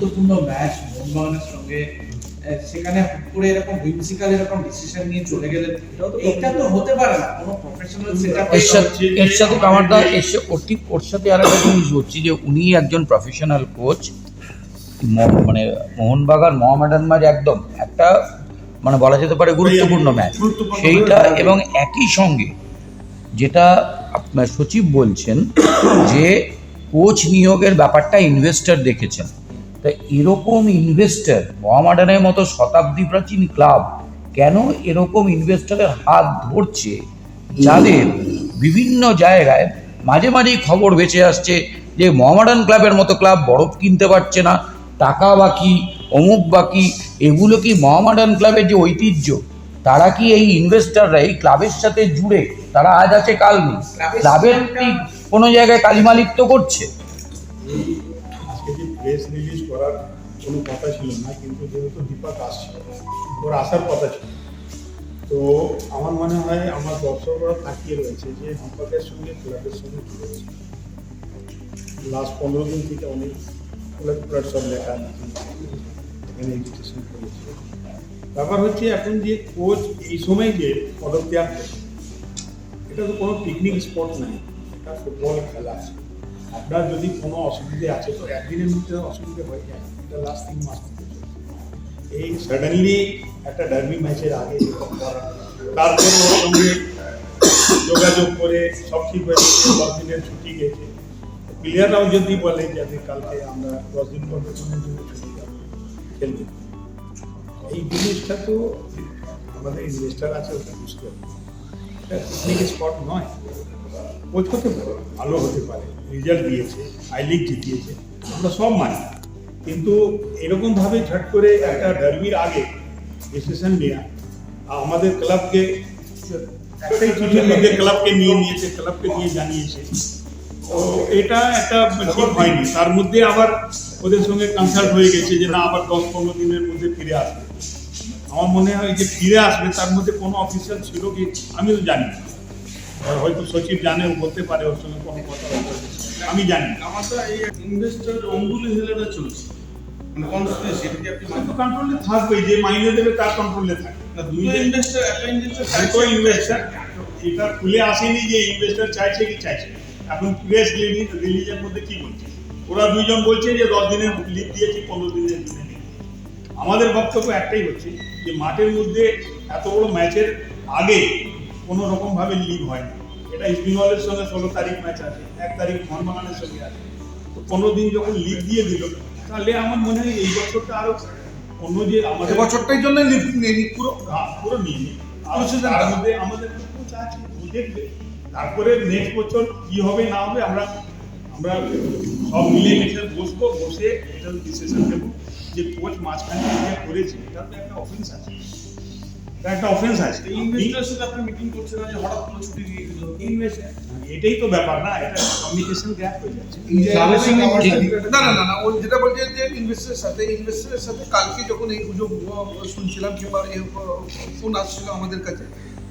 গুরুত্বপূর্ণ ম্যাচ মোহনবাগানের সঙ্গে সেখানে হুট করে এরকম হুইমসিক্যাল এরকম ডিসিশন নিয়ে চলে গেলেন এইটা তো হতে পারে না কোনো প্রফেশনাল সেটআপে এর সাথে এর সাথে কামারদা এর সা- ওর সাথে আর একটা জিনিস হচ্ছে যে উনি একজন প্রফেশনাল কোচ মানে মোহনবাগান মোহামেডান ম্যাচ একদম একটা মানে বলা যেতে পারে গুরুত্বপূর্ণ ম্যাচ সেইটা এবং একই সঙ্গে যেটা আপনার সচিব বলছেন যে কোচ নিয়োগের ব্যাপারটা ইনভেস্টর দেখেছেন। তা এরকম ইনভেস্টর মোহামেডানের মতো শতাব্দী প্রাচীন ক্লাব কেন এরকম ইনভেস্টরের হাত ধরছে? যাদের বিভিন্ন জায়গায় মাঝে মাঝেই খবর বেঁচে আসছে যে মোহামেডান ক্লাবের মতো ক্লাব বরফ কিনতে পারছে না টাকা বাকি অমুক বাকি এগুলো কি মহামাডান ক্লাবের যে ঐতিহ্য? তারা কি এই ইনভেস্টররা এই ক্লাবের সাথে জুড়ে তারা আজ আছে কাল নেই? ক্লাবের কোনো জায়গায় কালিমালিত্ব করছে? প্রেস রিলিজ করার কোনো কথা ছিল না, কিন্তু যেহেতু দীপক আসছিল ওর আসার কথা ছিল। তো আমার মনে হয় আমার দর্শকরা তাকিয়ে রয়েছে যে দীপকের সঙ্গে ক্লাবের সঙ্গে কি রয়েছে লাস্ট পনেরো দিন থেকে অনেক ক্লাব ক্লাব সব লেখা এখানে এডুকেশন করেছে। ব্যাপার হচ্ছে এখন যে কোচ এই সময় যে পদত্যাগ করে এটা তো কোনো পিকনিক স্পট নাই, এটা ফুটবল খেলা। আছে আপনার যদি কোনো অসুবিধে আছে, তো একদিনের মধ্যে অসুবিধে হয়ে যায়, এটা লাস্ট তিন মাস এই সাডেনলি একটা ডার্বি ম্যাচের আগে এরকম তারপরে ওর সঙ্গে যোগাযোগ করে সব ঠিক হয়ে গেছে, দশ দিনের ছুটি গেছে। প্লেয়াররাও যদি বলে যে কালকে আমরা দশ দিন পর বেতনের জন্য ছুটি যাব খেলবে। এই জিনিসটা তো আমাদের ইনভেস্টার আছে, ওটা বুঝতে হবে। স্পট নয়। কোচ পারে ভালো হতে পারে রেজাল্ট দিয়েছে আই লিগ জিতিয়েছে, আমরা সব মানি। কিন্তু এরকমভাবে ঝট করে একটা ডার্বির আগে ডিসিশন নেওয়া আমাদের ক্লাবকে একটাই চিঠির মধ্যে ক্লাবকে নিয়ে নিয়েছে ক্লাবকে নিয়ে জানিয়েছে। তো এটা একটা ঠিক হয়নি। তার মধ্যে আবার ওদের সঙ্গে কনসাল্ট হয়ে গেছে যে না, আবার দশ পনেরো দিনের মধ্যে ফিরে আসবে। আমার মনে হয় যে ফিরে আসবে, তার মধ্যে কোনো অফিসিয়াল ছিল কি আমি তো জানি না। হয়তো সচিব জানে বলতে পারে ওর সঙ্গে কোনো কথা আমি জানি না। আমার এই ইনভেস্টর অঙ্গুলি হেলেটা চলছে। মানে কন্ট্রোলে থাকবে যে মাইনে দেবে তার কন্ট্রোলে থাকবে না ইনভেস্টর একটা ইনভেস্টর এটা খুলে আসেনি যে ইনভেস্টার চাইছে কি চাইছে। এখন প্রেস রিলিজের মধ্যে কি বলছে? ওরা দুইজন বলছে যে দশ দিনের লিভ দিয়েছি পনেরো দিনের। আমাদের বক্তব্য একটাই হচ্ছে যে মাঠের মধ্যে এত বড় ম্যাচের আগে কোনো রকম ভাবে লিভ হয় না এটা ইস্ট বেঙ্গলের সঙ্গে ষোলো তারিখ ম্যাচ আছে এক তারিখ মোহনবাগানের সঙ্গে আছে। তো পনেরো দিন যখন লিভ দিয়ে দিল তাহলে আমার মনে হয় এই বছরটা আরও অন্য যে আমাদের বছরটার জন্য লিফট নিয়ে নি। পুরো হ্যাঁ, পুরো নিয়ে নিই। আর Procedure তার মধ্যে আমাদের কোচ আছে, দেখবে। তারপরে নেক্সট বছর কি হবে না হবে আমরা আমরা সব মিলে মিশে বসবো বসে এটা ডিসিশন নেব। যে কোচ মাঝখানে করেছে এটা তো একটা অফেন্স আছে। একটা অফেন্স আছে। ইনভেস্টরের সাথে আপনি মিটিং করছেন যে হঠাৎ করে ছুটি দিয়ে দিল? ইনভেস্ট এটাই তো ব্যাপার না এটা কমিউনিকেশন গ্যাপ হয়ে যাচ্ছে। সঙ্গে না না না না ও যেটা বলছে যে ইনভেস্টারের সাথে ইনভেস্টারের সাথে কালকে যখন এই গুজব শুনছিলাম কিংবা এই ফোন আসছিল আমাদের কাছে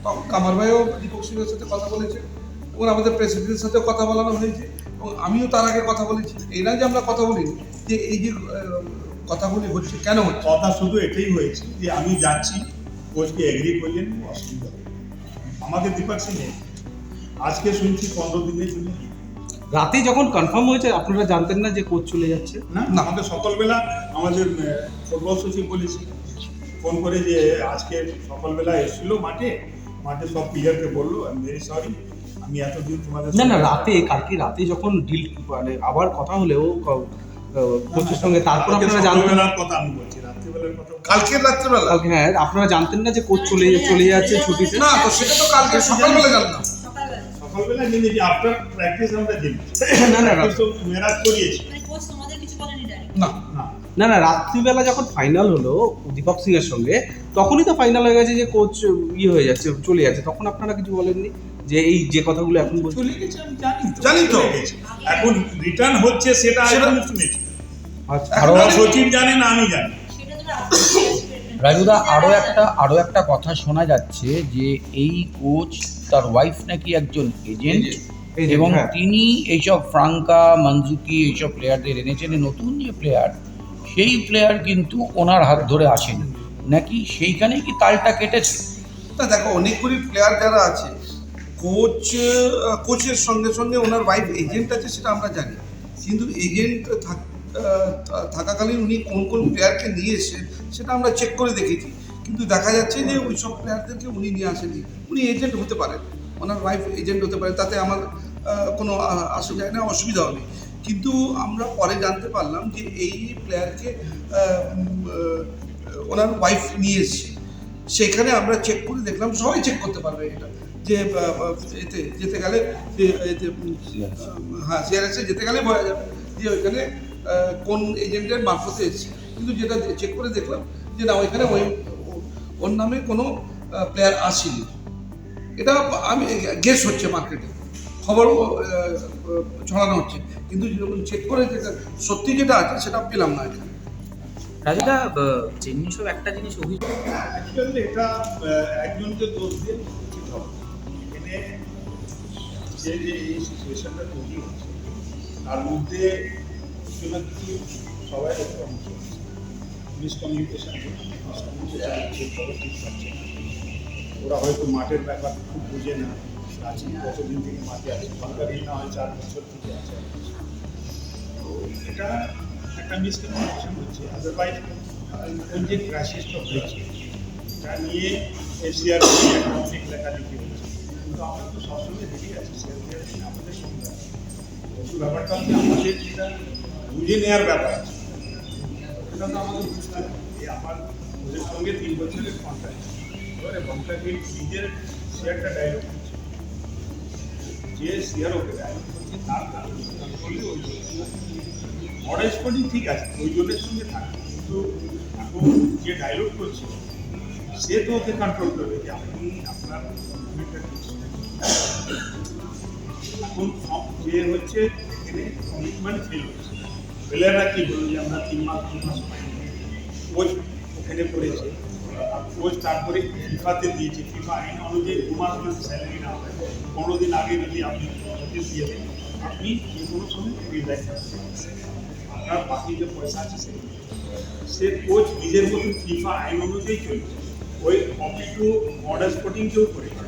তখন কামার ভাইও দীপক সিংহের সাথে কথা বলেছে এবং আমাদের প্রেসিডেন্টের সাথেও কথা বলানো হয়েছে এবং আমিও তার আগে কথা বলেছি। এই না যে আমরা কথা বলিনি যে এই যে কথাগুলি হচ্ছে কেন হচ্ছে? কথা শুধু এটাই হয়েছে যে আমি যাচ্ছি কোচকে এগ্রি করলেন অসুবিধা আমাদের। সিং নেই। আজকে শুনছি পনেরো দিনের জন্য রাতে যখন কনফার্ম হয়েছে আপনারা জানতেন না যে কোচ চলে যাচ্ছে না না আমাদের সকালবেলা আমাদের ফুটবল সচিব বলেছি ফোন করে যে আজকে সকালবেলা এসেছিল মাঠে মাঠে সব প্লেয়ারকে বলল আই ভেরি সরি আমি এতদিন তোমাদের না না রাতে কালকে রাতে যখন ডিল মানে আবার কথা হলেও কোচের সঙ্গে তারপর আপনারা জানতেন কথা আমি বলছি রাত্রিবেলার কথা না। কালকে রাত্রেবেলা? কালকে হ্যাঁ আপনারা জানতেন না যে কোচ চলে চলে যাচ্ছে ছুটিতে? না তো সেটা তো কালকে সকালবেলা জানলাম সকালবেলা। সকালবেলা জেনেছি আফটার প্র্যাকটিস আমরা জেনেছি না না Practice মেরাজ করিয়েছি। মানে কোচ তোমাদের কিছু বলেনি না। না। না না রাত্রিবেলা যখন ফাইনাল হলো দীপক সিং এর সঙ্গে তখনই তো ফাইনাল হয়ে গেছে যে কোচ ইয়ে হয়ে যাচ্ছে চলে যাচ্ছে। তখন আপনারা কিছু বলেননি? যে এই যে কথাগুলো এখন বলছেন চলে গেছে আমি জানি তো। জানি তো। এখন রিটার্ন হচ্ছে সেটা এখন শুনেছি। আচ্ছা সচিব জানে না আমি জানি। রাজুদা আরও একটা আরও একটা কথা শোনা যাচ্ছে যে এই কোচ তার ওয়াইফ নাকি একজন এজেন্ট এবং হ্যাঁ। তিনি এইসব ফ্রাঙ্কা মনজুকি এইসব প্লেয়ারদের এনেছেন। নতুন যে প্লেয়ার সেই প্লেয়ার কিন্তু ওনার হাত ধরে আসেনি। নাকি সেইখানেই কি তালটা কেটেছে? না দেখো অনেকগুলি প্লেয়ার যারা আছে কোচ কোচের সঙ্গে সঙ্গে ওনার ওয়াইফ এজেন্ট আছে সেটা আমরা জানি। কিন্তু এজেন্ট থাকাকালীন উনি কোন কোন প্লেয়ারকে নিয়ে এসেছেন সেটা আমরা চেক করে দেখেছি। কিন্তু দেখা যাচ্ছে যে ওই সব প্লেয়ারদেরকে উনি নিয়ে আসেনি। উনি এজেন্ট হতে পারেন। ওনার ওয়াইফ এজেন্ট হতে পারে তাতে আমার কোনো আসা যায় না অসুবিধা হবে কিন্তু আমরা পরে জানতে পারলাম যে এই প্লেয়ারকে ওনার ওয়াইফ নিয়ে এসছে। সেখানে আমরা চেক করে দেখলাম, সবাই চেক করতে পারবে এটা। যে এতে যেতে গেলে হ্যাঁ সিআরএসে যেতে গেলে বোঝা যাবে যে ওইখানে কোন এজেন্টের মারফতে এসছে। কিন্তু যেটা চেক করে দেখলাম যে না ওইখানে ওই ওর নামে কোনো প্লেয়ার আসেনি। এটা আমি গেস হচ্ছে মার্কেটে খবর ছড়ানো হচ্ছে। কিন্তু যখন চেক করে যেটা সত্যি যেটা আছে সেটা পেলাম না এখানে। রাজুদা সব একটা জিনিস অভিযোগ অ্যাকচুয়ালি এটা একজনকে দোষ দিয়ে উচিত হবে এখানে যে যে এই সিচুয়েশনটা তৈরি হচ্ছে, তার মধ্যে কিছু না কিছু সবাই একটা অংশ মিসকমিউনিকেশন মিসকমিউনিকেশন খবর ঠিক পাচ্ছে না। ওরা হয়তো মাঠের ব্যাপার খুব বুঝে না আছে কতদিন থেকে মাঠে আছে সরকারি না হয় চার বছর থেকে আছে। তো এটা একটা মিসকমিউনিকেশন হচ্ছে। আদারওয়াইজ ওই যে ক্রাইসিসটা হয়েছে, এটা নিয়ে এশিয়ার একটা অনেক লেখালেখি হচ্ছে। কিন্তু আমরা তো সবসময় দেখে আছি আমাদের সঙ্গে। কিন্তু ব্যাপারটা হচ্ছে আমাদের যেটা বুঝে নেওয়ার ব্যাপার আছে তো আমাদের বুঝতে হবে। আমার ওদের সঙ্গে তিন বছরের কন্ট্রাক্ট এবারে কন্ট্রাক্টের নিজের শেয়ারটা ডাইরেক্ট হচ্ছে যে শেয়ার ওকে ডাইরেক্ট করছে তার কন্ট্রোলে ওই মডেল স্পোর্টিং ঠিক আছে, ওই জনের সঙ্গে থাকে। কিন্তু এখন যে ডাইলগ করছে, সে তো ওকে কন্ট্রোল করবে যে আপনি আপনার movement-টা ঠিক। এখন সব- হচ্ছে এখানে কমিটমেন্ট ফেল হচ্ছে। প্লেয়াররা কি বলুন যে আমরা তিন মাস তিন মাস কোচ ওখানে করেছে। কোচ তারপরে ফিফাতে দিয়েছে। ফিফা আইন অনুযায়ী দু মাস যদি স্যালারি না হয়। পনেরো দিন আগে যদি আপনি নোটিশ দিয়ে দেন, আপনি যে কোনো সময় রিজাইন আপনার বাকি যে পয়সা আছে সেগুলো সে কোচ নিজের মতন ফিফা আইন অনুযায়ী চলছে। ওই কপি টু মডার স্পোর্টিংকেও করেছে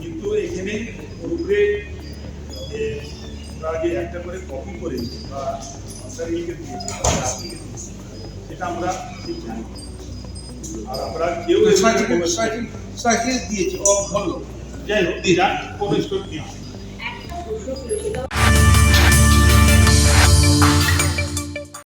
কিন্তু এখানে উপরে যে একটা করে কপি করে বা সরকারিকে দিয়েছে দিয়েছে, সেটা আমরা ঠিক জানি। আর আমরা কেউ সাইকেল দিয়েছি। দিয়েছে যাই হোক কোনো স্টোর নেই